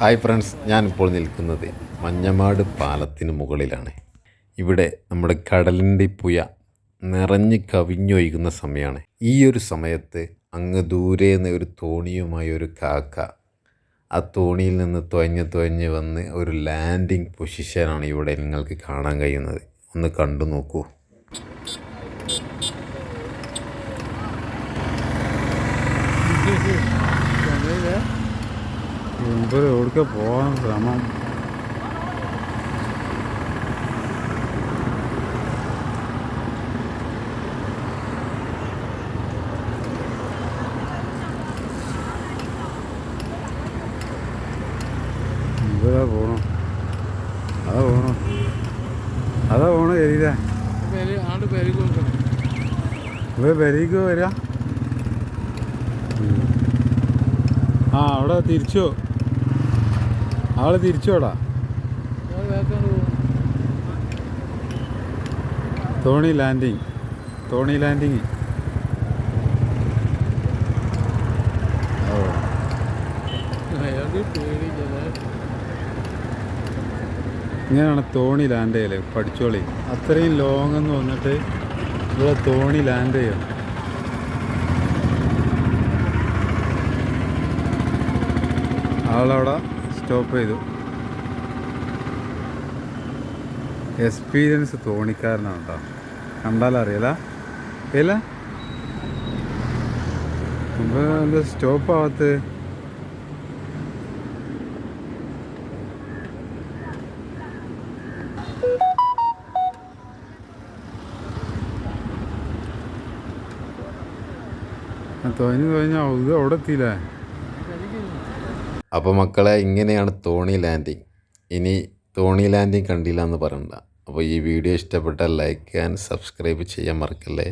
Hi friends ഞാനിപ്പോൾ നിൽക്കുന്നത് മഞ്ഞമാട് പാലത്തിന് മുകളിലാണ്. ഇവിടെ നമ്മുടെ കടലിന്റെ പുയ നിറഞ്ഞ് കവിഞ്ഞൊഴുകുന്ന സമയമാണ്. ഈ ഒരു സമയത്ത് അങ്ങ് ദൂരെ നിന്ന് ഒരു തോണിയുമായി ഒരു കാക്ക ആ തോണിയിൽ നിന്ന് തുഴഞ്ഞ് തുഴഞ്ഞ് വന്ന് ഒരു ലാൻഡിങ് പൊസിഷനാണ് ഇവിടെ നിങ്ങൾക്ക് കാണാൻ കഴിയുന്നത്. ഒന്ന് കണ്ടു നോക്കൂ. മുമ്പ് എവിടേക്ക് പോകാൻ ശ്രമം. ഇതാ പോണു. അതാ പോണു. അതാ പോണു ശരിയില്ല പേര് ആണ്ട് പേര് കൊടുക്കണം ഇവിടെ പെരീക്ക് വരിക ആ അവിടെ തിരിച്ചോ? ആൾ തിരിച്ചോടാ തോണി ലാൻഡിങ് തോണി ലാൻഡിങ് ഇങ്ങനെയാണ് തോണി ലാൻഡ് ചെയ്യൽ. പഠിച്ചോളി. അത്രയും ലോങ് എന്ന് വന്നിട്ട് ഇവിടെ തോണി ലാൻഡ് ചെയ്യണം. ആളവിടെ സ്റ്റോപ്പ് ചെയ്തു. എക്സ്പീരിയൻസ് തോണിക്കാരനാണ് കേട്ടോ കണ്ടാലറിയല ഇല്ല. സ്റ്റോപ്പ് ആവത്ത്? തോന്നി തോന്നി ഇത് അവിടെ എത്തിയില്ലേ? അപ്പോൾ മക്കളെ ഇങ്ങനെയാണ് തോണി ലാൻഡിങ് ഇനി തോണി ലാൻഡിങ് കണ്ടില്ല എന്ന് പറയണ്ട. അപ്പോൾ ഈ വീഡിയോ ഇഷ്ടപ്പെട്ടാൽ ലൈക്ക് ആൻഡ് സബ്സ്ക്രൈബ് ചെയ്യാൻ മറക്കല്ലേ?